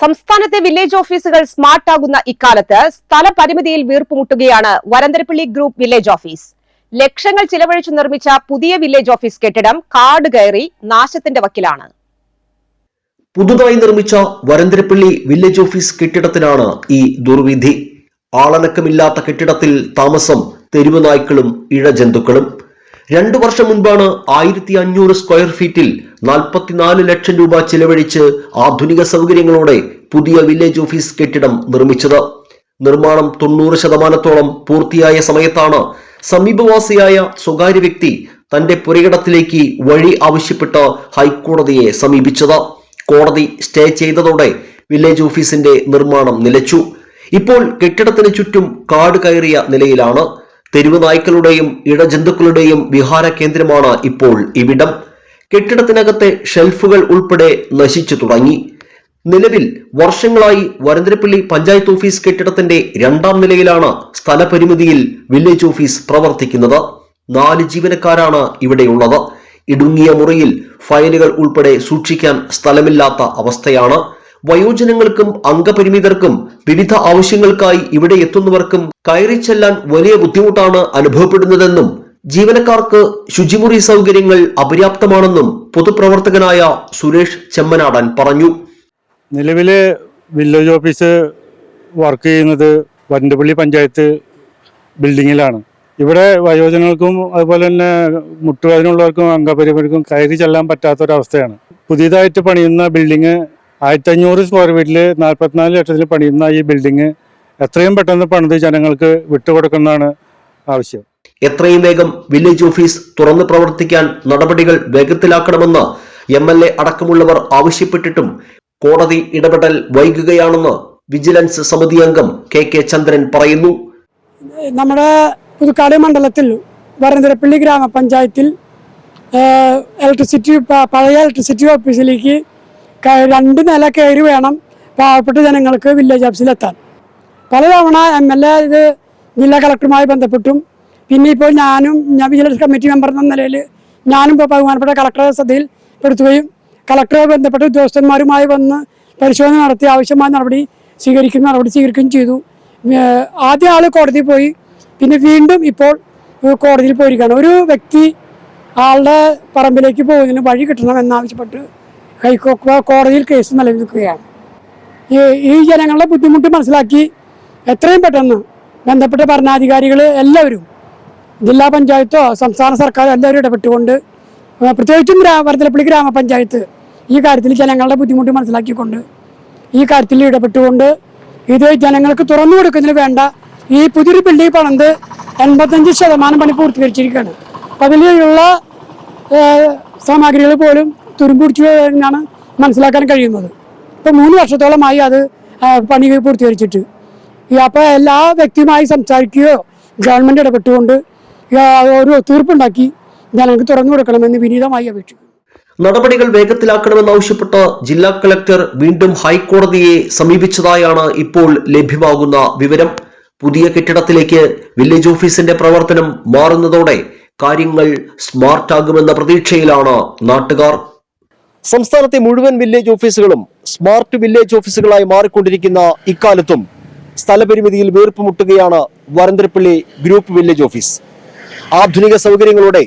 സംസ്ഥാനത്തെ വില്ലേജ് ഓഫീസുകൾ സ്മാർട്ട് ആകുന്ന ഇക്കാലത്ത് സ്ഥലപരിമിതിയിൽ വീർപ്പുമുട്ടുകയാണ് വരന്തരപ്പള്ളി ഗ്രൂപ്പ് വില്ലേജ് ഓഫീസ് ലക്ഷങ്ങൾ ചിലവഴിച്ചു നിർമ്മിച്ച പുതിയ വില്ലേജ് ഓഫീസ് കെട്ടിടം കാട് കയറി നാശത്തിന്റെ വക്കിലാണ്. പുതുതായി നിർമ്മിച്ച വരന്തരപ്പള്ളി വില്ലേജ് ഓഫീസ് കെട്ടിടത്തിനാണ് ഈ ദുർവിധി. ആളനക്കമില്ലാത്ത കെട്ടിടത്തിൽ താമസം തെരുവ് നായ്ക്കളും ഇഴജന്തുക്കളും. രണ്ടു വർഷം മുൻപാണ് ആയിരത്തി അഞ്ഞൂറ് സ്ക്വയർ ഫീറ്റിൽ നാൽപ്പത്തിനാല് ലക്ഷം രൂപ ചിലവഴിച്ച് ആധുനിക സൗകര്യങ്ങളോടെ പുതിയ വില്ലേജ് ഓഫീസ് കെട്ടിടം നിർമ്മിച്ചത്. നിർമ്മാണം തൊണ്ണൂറ് ശതമാനത്തോളം പൂർത്തിയായ സമയത്താണ് സമീപവാസിയായ സ്വകാര്യ വ്യക്തി തന്റെ പുരയിടത്തിലേക്ക് വഴി ആവശ്യപ്പെട്ട് ഹൈക്കോടതിയെ സമീപിച്ചത്. കോടതി സ്റ്റേ ചെയ്തതോടെ വില്ലേജ് ഓഫീസിന്റെ നിർമ്മാണം നിലച്ചു. ഇപ്പോൾ കെട്ടിടത്തിന് ചുറ്റും കാട് കയറിയ നിലയിലാണ്. തെരുവ് നായ്ക്കളുടെയും ഇടജന്തുക്കളുടെയും വിഹാര കേന്ദ്രമാണ് ഇപ്പോൾ ഇവിടം. കെട്ടിടത്തിനകത്തെ ഷെൽഫുകൾ ഉൾപ്പെടെ നശിച്ചു തുടങ്ങി. നിലവിൽ വർഷങ്ങളായി വരന്തരപ്പള്ളി പഞ്ചായത്ത് ഓഫീസ് കെട്ടിടത്തിന്റെ രണ്ടാം നിലയിലാണ് സ്ഥലപരിമിതിയിൽ വില്ലേജ് ഓഫീസ് പ്രവർത്തിക്കുന്നത്. നാല് ജീവനക്കാരാണ് ഇവിടെയുള്ളത്. ഇടുങ്ങിയ മുറിയിൽ ഫയലുകൾ ഉൾപ്പെടെ സൂക്ഷിക്കാൻ സ്ഥലമില്ലാത്ത അവസ്ഥയാണ് വയോജനങ്ങൾക്കും അംഗപരിമിതർക്കും വിവിധ ആവശ്യങ്ങൾക്കായി ഇവിടെ എത്തുന്നവർക്കും കയറി ചെല്ലാൻ വലിയ ബുദ്ധിമുട്ടാണ് അനുഭവപ്പെടുന്നതെന്നും ജീവനക്കാർക്ക് ശുചിമുറി സൗകര്യങ്ങൾ അപര്യാപ്തമാണെന്നും പൊതുപ്രവർത്തകനായ സുരേഷ് ചെമ്മനാടൻ പറഞ്ഞു. നിലവിലെ വില്ലേജ് ഓഫീസ് വർക്ക് ചെയ്യുന്നത് വണ്ടുപള്ളി പഞ്ചായത്ത് ബിൽഡിങ്ങിലാണ്. ഇവിടെ വയോജനങ്ങൾക്കും അതുപോലെ തന്നെ മുട്ടുവേദനയുള്ളവർക്കും അംഗപരിമിതർക്കും കയറി ചെല്ലാൻ പറ്റാത്തൊരവസ്ഥയാണ്. പുതിയതായിട്ട് പണിയുന്ന ബിൽഡിങ് ആയിരത്തി അഞ്ഞൂറ് സ്ക്വയർ ഫീറ്റിൽ നാൽപ്പത്തിനാല് ലക്ഷത്തിൽ പണിയുന്ന ഈ ബിൽഡിംഗ് എത്രയും പെട്ടെന്ന് പണിത് ജനങ്ങൾക്ക് വിട്ടുകൊടുക്കുന്നതാണ് ആവശ്യം. എത്രയും വേഗം വില്ലേജ് ഓഫീസ് തുറന്നു പ്രവർത്തിക്കാൻ നടപടികൾ വേഗത്തിലാക്കണമെന്ന് എം എൽ എ അടക്കമുള്ളവർ ആവശ്യപ്പെട്ടിട്ടും കോടതി ഇടപെടൽ വൈകുകയാണെന്ന് വിജിലൻസ് സമിതി അംഗം കെ കെ ചന്ദ്രൻ പറയുന്നു. നമ്മുടെ പുതുക്കാട് മണ്ഡലത്തിൽ വരന്തരപ്പള്ളി ഗ്രാമപഞ്ചായത്തിൽ ഇലക്ട്രിസിറ്റി പഴയ ഇലക്ട്രിസിറ്റി ഓഫീസിലേക്ക് രണ്ട് നില കയറി വേണം പാവപ്പെട്ട ജനങ്ങൾക്ക് വില്ലേജ് ഓഫീസിലെത്താൻ പലതവണ എം എൽ എ ഇത് ജില്ലാ കളക്ടറുമായി ബന്ധപ്പെട്ടും പിന്നെ ഇപ്പോൾ ഞാനും ഞാൻ വിജിലൻസ് കമ്മിറ്റി മെമ്പർ എന്ന നിലയിൽ ഞാനും ഇപ്പോൾ ബഹുമാനപ്പെട്ട കളക്ടറെ ശ്രദ്ധയിൽ പെടുത്തുകയും കളക്ടറെ ബന്ധപ്പെട്ട ഉദ്യോഗസ്ഥന്മാരുമായി വന്ന് പരിശോധന നടത്തി ആവശ്യമായ നടപടി സ്വീകരിക്കുന്ന നടപടി സ്വീകരിക്കുകയും ചെയ്തു. ആദ്യ ആൾ കോടതിയിൽ പോയി പിന്നെ വീണ്ടും ഇപ്പോൾ കോടതിയിൽ പോയിരിക്കുകയാണ്. ഒരു വ്യക്തി ആളുടെ പറമ്പിലേക്ക് പോകുന്നതിന് വഴി കിട്ടണമെന്നാവശ്യപ്പെട്ട് ഹൈക്കോ കോടതിയിൽ കേസ് നിലനിൽക്കുകയാണ് നിൽക്കുകയാണ് ഈ- ജനങ്ങളുടെ ബുദ്ധിമുട്ട് മനസ്സിലാക്കി എത്രയും പെട്ടെന്ന് ബന്ധപ്പെട്ട ഭരണാധികാരികൾ എല്ലാവരും ജില്ലാ പഞ്ചായത്തോ സംസ്ഥാന സർക്കാരോ എല്ലാവരും ഇടപെട്ടുകൊണ്ട് പ്രത്യേകിച്ചും വരന്തരപ്പള്ളി ഗ്രാമപഞ്ചായത്ത് ഈ കാര്യത്തിൽ ജനങ്ങളുടെ ബുദ്ധിമുട്ട് മനസ്സിലാക്കിക്കൊണ്ട് ഈ കാര്യത്തിൽ ഇടപെട്ടുകൊണ്ട് ഇത് ജനങ്ങൾക്ക് തുറന്നു കൊടുക്കുന്നതിന് വേണ്ട ഈ പുതിയൊരു ബിൽഡിംഗ് പണിത് എൺപത്തഞ്ച് ശതമാനം പണി പൂർത്തീകരിച്ചിരിക്കുകയാണ്. അതിലുള്ള സാമഗ്രികൾ പോലും തുരുമ്പുടിച്ചു എന്നാണ് മനസ്സിലാക്കാൻ കഴിയുന്നത്. ഇപ്പം മൂന്ന് വർഷത്തോളമായി അത് പണി പൂർത്തീകരിച്ചിട്ട്. അപ്പോൾ എല്ലാ വ്യക്തിയുമായി സംസാരിക്കുകയോ ഗവൺമെന്റ് ഇടപെട്ടുകൊണ്ട് ഒരു ഒത്തുതീർപ്പുണ്ടാക്കി ജനങ്ങൾക്ക് തുറന്നു കൊടുക്കണമെന്ന് വിനീതമായി അപേക്ഷിക്കുന്നു. നടപടികൾ വേഗത്തിലാക്കണമെന്നാവശ്യപ്പെട്ട് ജില്ലാ കളക്ടർ വീണ്ടും ഹൈക്കോടതിയെ സമീപിച്ചതായാണ് ഇപ്പോൾ ലഭ്യമാകുന്ന വിവരം. പുതിയ കെട്ടിടത്തിലേക്ക് വില്ലേജ് ഓഫീസിന്റെ പ്രവർത്തനം മാറുന്നതോടെ കാര്യങ്ങൾ സ്മാർട്ടാകുമെന്ന പ്രതീക്ഷയിലാണ് നാട്ടുകാർ. സംസ്ഥാനത്തെ മുഴുവൻ വില്ലേജ് ഓഫീസുകളും സ്മാർട്ട് വില്ലേജ് ഓഫീസുകളായി മാറിക്കൊണ്ടിരിക്കുന്ന ഇക്കാലത്തും സ്ഥലപരിമിതിയിൽ വീർപ്പ് മുട്ടുകയാണ് വരന്തരപ്പള്ളി ഗ്രൂപ്പ് വില്ലേജ് ഓഫീസ് ആധുനിക സൗകര്യങ്ങളോടെ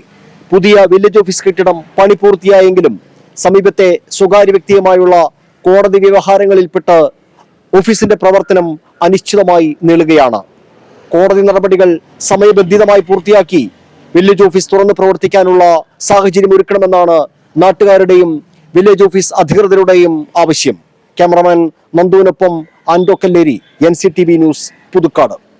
പുതിയ വില്ലേജ് ഓഫീസ് കെട്ടിടം പണി പൂർത്തിയായെങ്കിലും സമീപത്തെ സ്വകാര്യ വ്യക്തിയുമായുള്ള കോടതി വ്യവഹാരങ്ങളിൽപ്പെട്ട് ഓഫീസിന്റെ പ്രവർത്തനം അനിശ്ചിതമായി നീളുകയാണ്. കോടതി നടപടികൾ സമയബന്ധിതമായി പൂർത്തിയാക്കി വില്ലേജ് ഓഫീസ് തുറന്ന് പ്രവർത്തിക്കാനുള്ള സാഹചര്യം ഒരുക്കണമെന്നാണ് നാട്ടുകാരുടെയും വില്ലേജ് ഓഫീസ് അധികൃതരുടെയും ആവശ്യം. ക്യാമറമാൻ നന്ദുവിനൊപ്പം ആൻഡോ കല്ലേരി എൻ ന്യൂസ് പുതുക്കാട്.